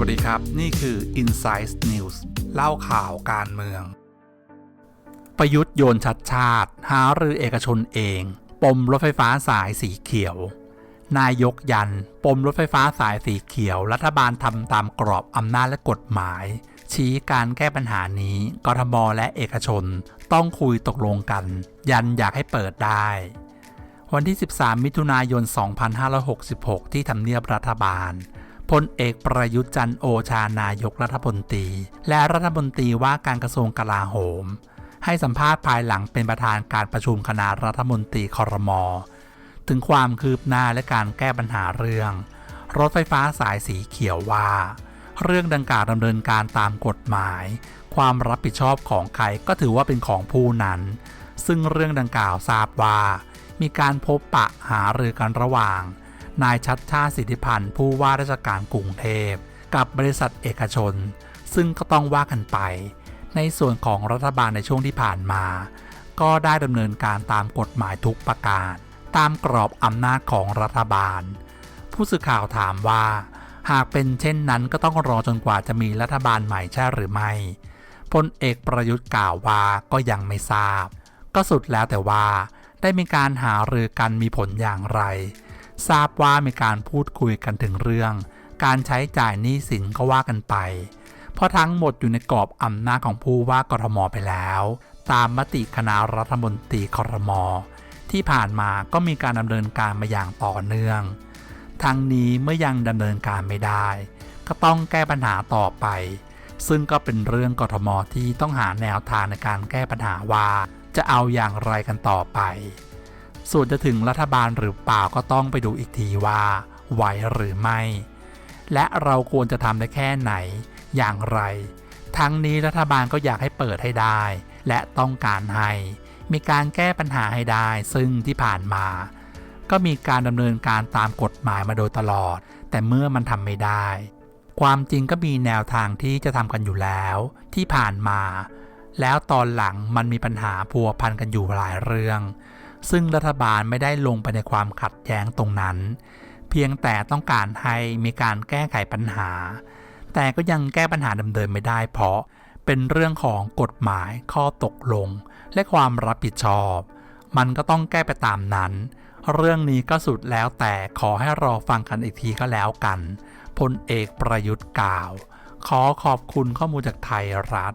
วัสดีครับ นี่คือ Insight News เล่าข่าวการเมือง ประยุทธ์โยนชัดชาติ หารือเอกชนเอง ปมรถไฟฟ้าสายสีเขียว นายกยัน ปมรถไฟฟ้าสายสีเขียว รัฐบาลทำตามกรอบอำนาจและกฎหมาย ชี้การแก้ปัญหานี้กทมและเอกชนต้องคุยตกลงกัน ยันอยากให้เปิดได้ วันที่ 13 มิถุนายน 2566 ที่ทำเนียบรัฐบาล พลเอกประยุทธ์จันโอชานายกรัฐมนตรี และรัฐมนตรีว่าการกระทรวงกลาโหม ให้สัมภาษณ์ภายหลังเป็นประธานการประชุมคณะรัฐมนตรีคอรมอถึงความคืบหน้าและการแก้ปัญหาเรื่อง รถไฟฟ้าสายสีเขียวว่า เรื่องดังกล่าวดำเนินการตามกฎหมาย ความรับผิดชอบของใครก็ถือว่าเป็นของผู้นั้น ซึ่งเรื่องดังกล่าวทราบว่า มีการพบปะหารือกันระหว่าง นายชัดชาติสิทธิพันธ์ผู้ว่าราชการกรุงเทพ กับบริษัทเอกชน ซึ่งก็ต้องว่ากันไป ในส่วนของรัฐบาลในช่วงที่ผ่านมา ก็ได้ดำเนินการตามกฎหมายทุกประการ ตามกรอบอำนาจของรัฐบาล ผู้สื่อข่าวถามว่า หากเป็นเช่นนั้นก็ต้องรอจนกว่าจะมีรัฐบาลใหม่ใช่หรือไม่พลเอกประยุทธ์กล่าวว่าก็ยังไม่ทราบ ก็สุดแล้วแต่ว่าได้มีการหารือกันมีผลอย่างไร ทราบว่ามีการพูดคุยกันถึงเรื่อง การใช้จ่ายหนี้สินก็ว่ากันไป เพราะทั้งหมดอยู่ในกรอบอำนาจของผู้ว่ากทมไปแล้ว ตามมติคณะรัฐมนตรีครมที่ผ่านมาก็มีการดำเนินการมาอย่างต่อเนื่อง ทั้งนี้เมื่อยังดำเนินการไม่ได้ ก็ต้องแก้ปัญหาต่อไป ซึ่งก็เป็นเรื่องกทมที่ต้องหาแนวทางในการแก้ปัญหาว่า จะเอาอย่างไรกันต่อไป ส่วนจะถึงรัฐบาลหรือเปล่าก็ต้องไปดูอีกทีว่าไหวหรือไม่ และเราควรจะทำได้แค่ไหน อย่างไร ทั้งนี้รัฐบาลก็อยากให้เปิดให้ได้ และต้องการให้มีการแก้ปัญหาให้ได้ ซึ่งที่ผ่านมา ก็มีการดำเนินการตามกฎหมายมาโดยตลอด แต่เมื่อมันทำไม่ได้ ความจริงก็มีแนวทางที่จะทำกันอยู่แล้ว ที่ผ่านมา แล้วตอนหลังมันมีปัญหาพัวพันกันอยู่หลายเรื่อง ซึ่งรัฐบาลไม่ได้ลงไปในความขัดแย้งตรงนั้น เพียงแต่ต้องการให้มีการแก้ไขปัญหา แต่ก็ยังแก้ปัญหาเดิมๆไม่ได้ เพราะเป็นเรื่องของกฎหมายข้อตกลง และความรับผิดชอบ มันก็ต้องแก้ไปตามนั้น เรื่องนี้ก็สุดแล้วแต่ขอให้รอฟังกันอีกทีก็แล้วกันพลเอกประยุทธ์กล่าว ขอขอบคุณข้อมูลจากไทยรัฐ